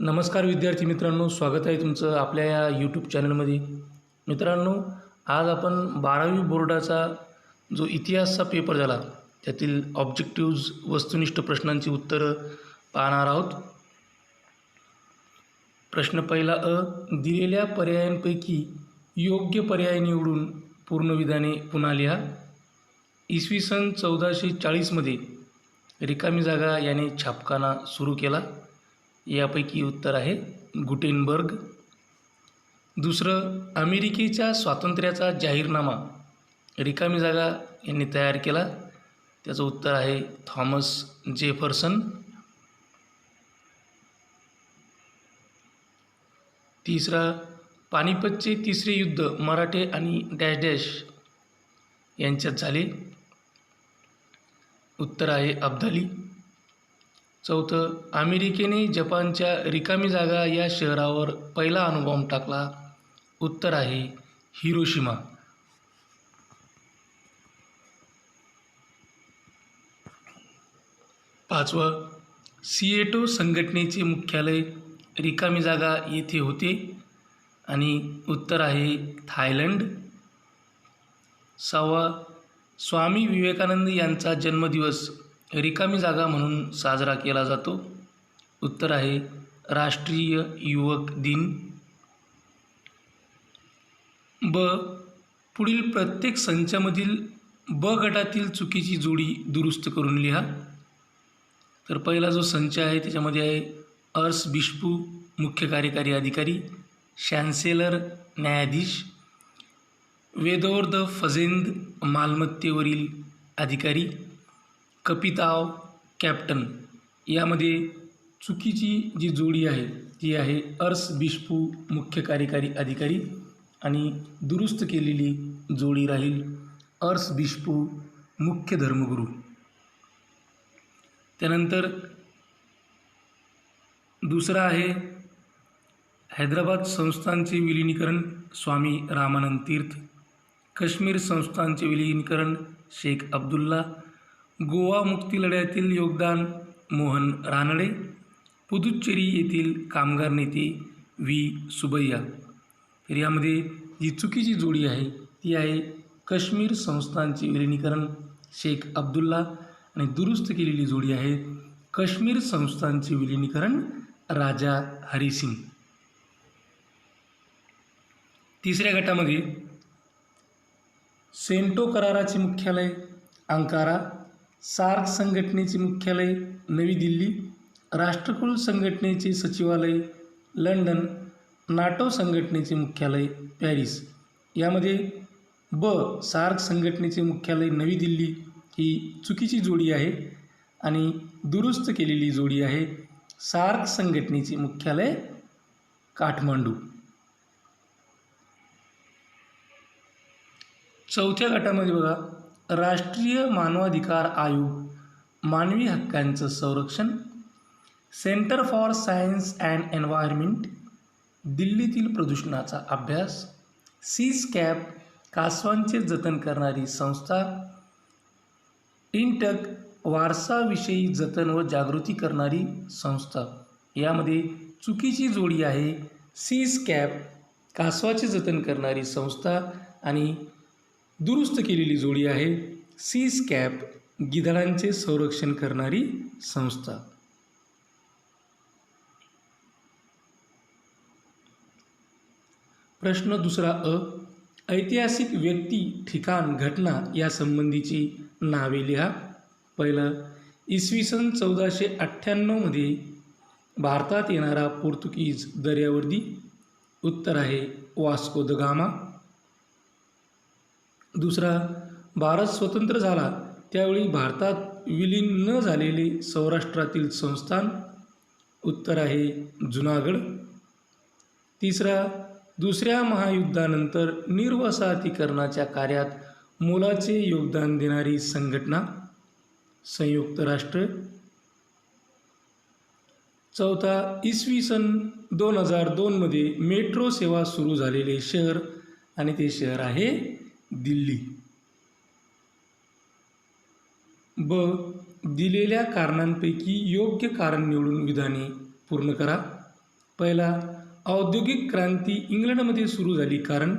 नमस्कार विद्यार्थी मित्रांनो स्वागत आहे तुमचं आपल्या या यूट्यूब चॅनलमध्ये मित्रांनो आज आपण बारावी बोर्डाचा जो इतिहासचा पेपर झाला त्यातील ऑब्जेक्टिव्ज वस्तुनिष्ठ प्रश्नांची उत्तरं पाहणार आहोत. प्रश्न पहिला अ दिलेल्या पर्यायांपैकी योग्य पर्याय निवडून पूर्णविधाने पुन्हा लिहा. इसवी सन चौदाशे चाळीसमध्ये रिकामी जागा याने छापखाना सुरू केला. यापैकी उत्तर आहे गुटेनबर्ग. दुसरं अमेरिकेच्या स्वातंत्र्याचा जाहीरनामा. रिकामी जागा यांनी तयार केला. त्याचं उत्तर आहे थॉमस जेफरसन. तिसरा पानिपतचे तिसरे युद्ध मराठे आणि डॅश डॅश यांच्यात झाले. उत्तर आहे अब्दाली. चौथं अमेरिकेने जपानच्या रिकामी जागा या शहरावर पहिला अणुबॉम्ब टाकला. उत्तर आहे हिरोशिमा. पाचवं सिएटो संघटनेचे मुख्यालय रिकामी जागा येथे होते. आणि उत्तर आहे थायलंड. सहावा स्वामी विवेकानंद यांचा जन्मदिवस रिकामी जागा म्हणून साजरा केला जातो. उत्तर आहे राष्ट्रीय युवक दिन. ब. पुढील प्रत्येक संचामधील ब गटातील चुकीची जोडी दुरुस्त करून लिहा. तर पहिला जो संच आहे त्याच्यामध्ये आहे अर्स बिश्पू मुख्य कार्यकारी अधिकारी शॅन्सेलर न्यायाधीश वेदोर द फजेंद मालमत्तेवरील अधिकारी कपिताव कॅप्टन यामध्ये चुकीची जी जोडी आहे ती आहे अर्स बिश्पू मुख्य कार्यकारी अधिकारी आणि दुरुस्त केलेली जोडी राहील अर्स बिष्पू मुख्य धर्मगुरू. त्यानंतर दुसरा आहे हैदराबाद संस्थांचे विलिनीकरण स्वामी रामानंद तीर्थ काश्मीर संस्थांचे विलिनीकरण शेख अब्दुल्ला गोवा मुक्ती लढ्यातील योगदान मोहन रानडे पुदुच्चेरी येथील कामगार नेते व्ही. सुबैया. तर यामध्ये जी चुकीची जोडी आहे ती आहे काश्मीर संस्थांचे विलिनीकरण. शेख अब्दुल्ला आणि दुरुस्त केलेली जोडी आहे काश्मीर संस्थांचे विलिनीकरण राजा हरिसिंग. तिसऱ्या गटामध्ये सेंटो कराराचे मुख्यालय अंकारा सार्क संघटनेचे मुख्यालय नवी दिल्ली राष्ट्रकुल संघटनेचे सचिवालय लंडन नाटो संघटनेचे मुख्यालय पॅरिस. यामध्ये ब सार्क संघटनेचे मुख्यालय नवी दिल्ली ही चुकीची जोडी आहे आणि दुरुस्त केलेली जोडी आहे सार्क संघटनेचे मुख्यालय काठमांडू. चौथ्या गटामध्ये बघा राष्ट्रीय मानवाधिकार आयोग मानवी हक्कांचं संरक्षण centre for science and environment दिल्लीतील प्रदूषणाचा अभ्यास सीज कॅप कासवांचे जतन करणारी संस्था इंटक वारसाविषयी जतन व जागृती करणारी संस्था. यामध्ये चुकीची जोडी आहे सीज कॅप कासवाचे जतन करणारी संस्था आणि दुरुस्त केलेली जोडी आहे सीज कॅप गिधाडांचे संरक्षण करणारी संस्था. प्रश्न दुसरा अ ऐतिहासिक व्यक्ती ठिकाण घटना यासंबंधीची नावे लिहा. पहिलं इसवी सन चौदाशे अठ्ठ्याण्णवमध्ये भारतात येणारा पोर्तुगीज दर्यावर्दी उत्तर आहे वास्को द गामा. दुसरा भारत स्वतंत्र झाला. त्यावेळी भारतात विलीन न झालेले सौराष्ट्रातील संस्थान उत्तर आहे जुनागड तिसरा दुसऱ्या महायुद्धानंतर निर्वसाहतीकरणाच्या कार्यात मोलाचे योगदान देणारी संघटना संयुक्त राष्ट्र. चौथा इसवी सन दोन हजार दोनमध्ये मेट्रो सेवा सुरू झालेले शहर आणि ते शहर आहे दिल्ली. ब. दिलेल्या कारणांपैकी योग्य कारण निवडून विधाने पूर्ण करा. पहिला औद्योगिक क्रांती इंग्लंडमध्ये सुरू झाली कारण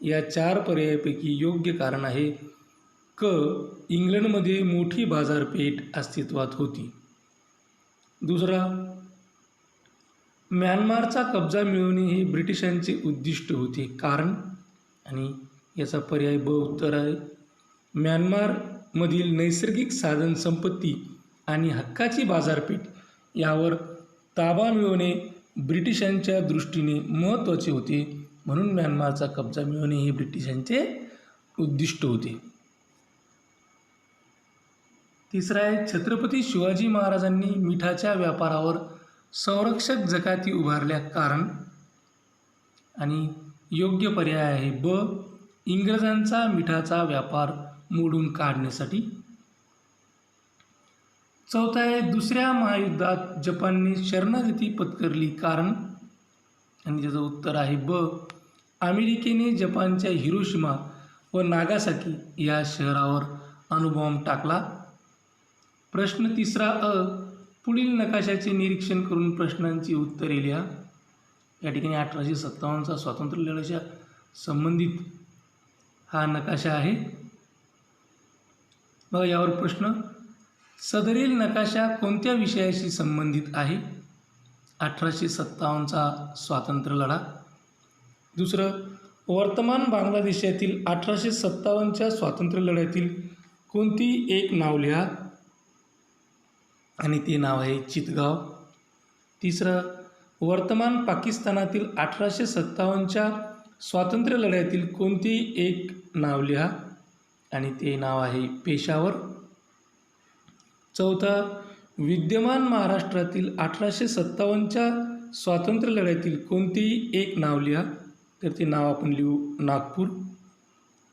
या चार पर्यायापैकी योग्य कारण आहे. क. इंग्लंडमध्ये मोठी बाजारपेठ अस्तित्वात होती. दुसरा म्यानमारचा कब्जा मिळवणे हे ब्रिटिशांचे उद्दिष्ट होते. कारण आणि याचा पर्याय ब उत्तर आहे. म्यानमारमधील नैसर्गिक साधन संपत्ती आणि हक्काची बाजारपेठ यावर ताबा मिळवणे ब्रिटिशांच्या दृष्टीने महत्त्वाचे होते. म्हणून म्यानमारचा कब्जा मिळवणे हे ब्रिटिशांचे उद्दिष्ट होते. तिसरा आहे छत्रपती शिवाजी महाराजांनी मिठाच्या व्यापारावर संरक्षक जकाती उभारल्या. कारण आणि योग्य पर्याय आहे. ब. इंग्रजांचा मिठाचा व्यापार मोडून काढण्यासाठी. चौथा आहे दुसऱ्या महायुद्धात जपानने शरणागती पत्करली कारण आणि त्याचं उत्तर आहे ब अमेरिकेने जपानच्या हिरोशिमा व नागासाकी या शहरावर अणुबॉम्ब टाकला. प्रश्न तिसरा अ पुढील नकाशाचे निरीक्षण करून प्रश्नांची उत्तरे लिहा. या ठिकाणी अठराशे सत्तावन्नचा स्वातंत्र्य लढ्याच्या संबंधित हा नकाशा आहे. बघा यावर प्रश्न. सदरील नकाशा कोणत्या विषयाशी संबंधित आहे? अठराशे सत्तावन्नचा स्वातंत्र्य लढा. दुसरं वर्तमान बांगलादेशातील अठराशे सत्तावन्नच्या स्वातंत्र्य लढ्यातील कोणती एक नाव लिहा? आणि ते नाव आहे चितगाव. तिसरं वर्तमान पाकिस्तानातील अठराशे सत्तावन्नच्या स्वातंत्र्य लढ्यातील कोणतेही एक नाव लिहा? आणि ते नाव आहे पेशावर. चौथा विद्यमान महाराष्ट्रातील अठराशे सत्तावन्नच्या स्वातंत्र्य लढ्यातील कोणतेही एक नाव लिहा? तर ते नाव आपण लिहू नागपूर.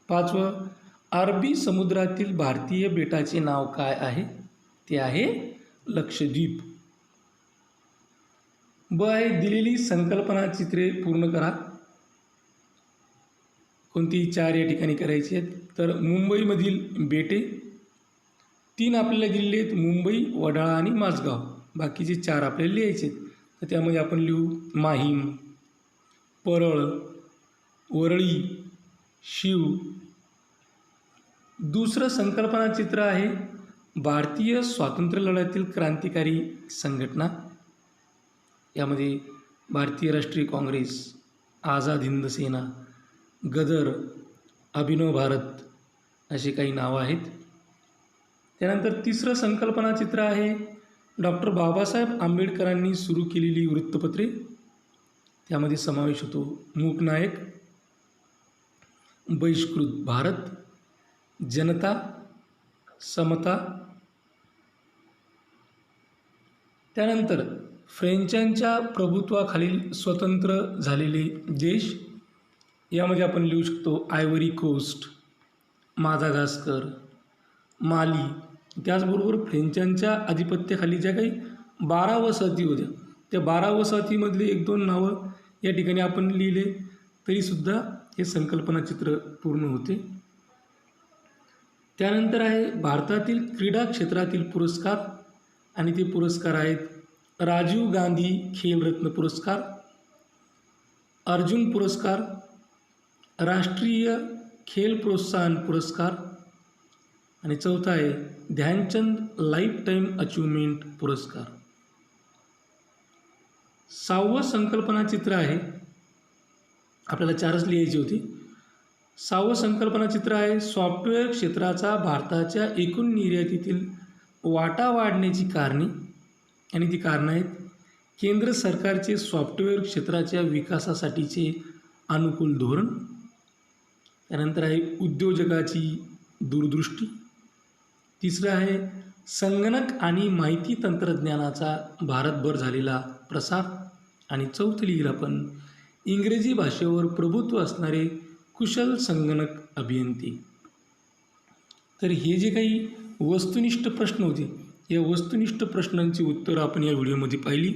पाचवं अरबी समुद्रातील भारतीय बेटाचे नाव काय आहे? ते आहे लक्षद्वीप. ब आहे दिलेली संकल्पना चित्रे पूर्ण करा. कोणती चार या ठिकाणी करायची आहेत. तर मुंबईमधील बेटे तीन आपल्याला दिलेले आहेत मुंबई वडाळा आणि माझगाव बाकीचे चार आपल्याला लिहायचे आहेत. तर त्यामध्ये आपण लिहू माहीम परळ वरळी शिव. दुसरं संकल्पना चित्र आहे भारतीय स्वातंत्र्य लढ्यातील क्रांतिकारी संघटना. यामध्ये भारतीय राष्ट्रीय काँग्रेस आझाद हिंद सेना गदर अभिनव भारत असे काही नावं आहेत. त्यानंतर तिसरं संकल्पना चित्र आहे. डॉक्टर बाबासाहेब आंबेडकरांनी सुरू केलेली वृत्तपत्रे. त्यामध्ये समावेश होतो मूकनायक बहिष्कृत भारत जनता समता. त्यानंतर फ्रेंचांच्या प्रभुत्वाखालील स्वतंत्र झालेले देश यामध्ये आपण लिहू शकतो आयवरी कोस्ट मादागास्कर माली त्याचबरोबर फ्रेंचांच्या आधिपत्याखाली ज्या काही बारा वसाहती होत्या त्या बारा वसाहतीमधले एक दोन नावं या ठिकाणी आपण लिहिले तरीसुद्धा हे संकल्पना चित्र पूर्ण होते. त्यानंतर आहे भारतातील क्रीडा क्षेत्रातील पुरस्कार आणि ते पुरस्कार आहेत राजीव गांधी खेलरत्न पुरस्कार अर्जुन पुरस्कार राष्ट्रीय खेल प्रोत्साहन पुरस्कार. आणि चौथा आहे ध्यानचंद लाईफ टाईम अचिव्हमेंट पुरस्कार. सहावं संकल्पना चित्र आहे. आपल्याला चारच लिहायची होती. सहावं संकल्पना चित्र आहे सॉफ्टवेअर क्षेत्राचा भारताच्या एकूण निर्यातीतील वाटा वाढण्याची कारणे. आणि ती कारणं आहेत केंद्र सरकारचे सॉफ्टवेअर क्षेत्राच्या विकासासाठीचे अनुकूल धोरण. त्यानंतर आहे उद्योजकाची दूरदृष्टी. तिसरं आहे संगणक आणि माहिती तंत्रज्ञानाचा भारतभर झालेला प्रसार. आणि चौथं लिहिलं आपण इंग्रजी भाषेवर प्रभुत्व असणारे कुशल संगणक अभियंते. तर हे जे काही वस्तुनिष्ठ प्रश्न होते या वस्तुनिष्ठ प्रश्नांची उत्तरं आपण या व्हिडिओमध्ये पाहिली.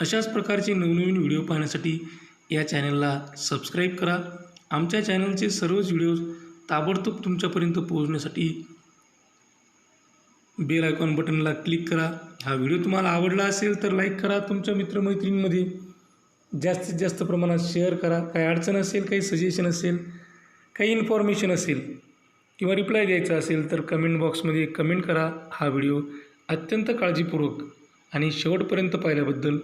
अशाच प्रकारचे नवनवीन व्हिडिओ पाहण्यासाठी या चॅनलला सबस्क्राईब करा. आमच्या चॅनलचे सर्वच व्हिडिओज ताबडतोब तुमच्यापर्यंत पोहोचण्यासाठी बेल आयकॉन बटनला क्लिक करा. हा व्हिडिओ तुम्हाला आवडला असेल तर लाईक करा. तुमच्या मित्रमैत्रिणींमध्ये जास्तीत जास्त प्रमाणात शेअर करा. काही अडचण असेल काही सजेशन असेल काही इन्फॉर्मेशन असेल किंवा रिप्लाय द्यायचा असेल तर कमेंट बॉक्समध्ये कमेंट करा. हा व्हिडिओ अत्यंत काळजीपूर्वक आणि शेवटपर्यंत पाहिल्याबद्दल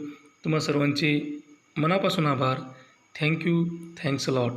तुम्हा सर्वांचे मनापासून आभार. Thank you thanks lot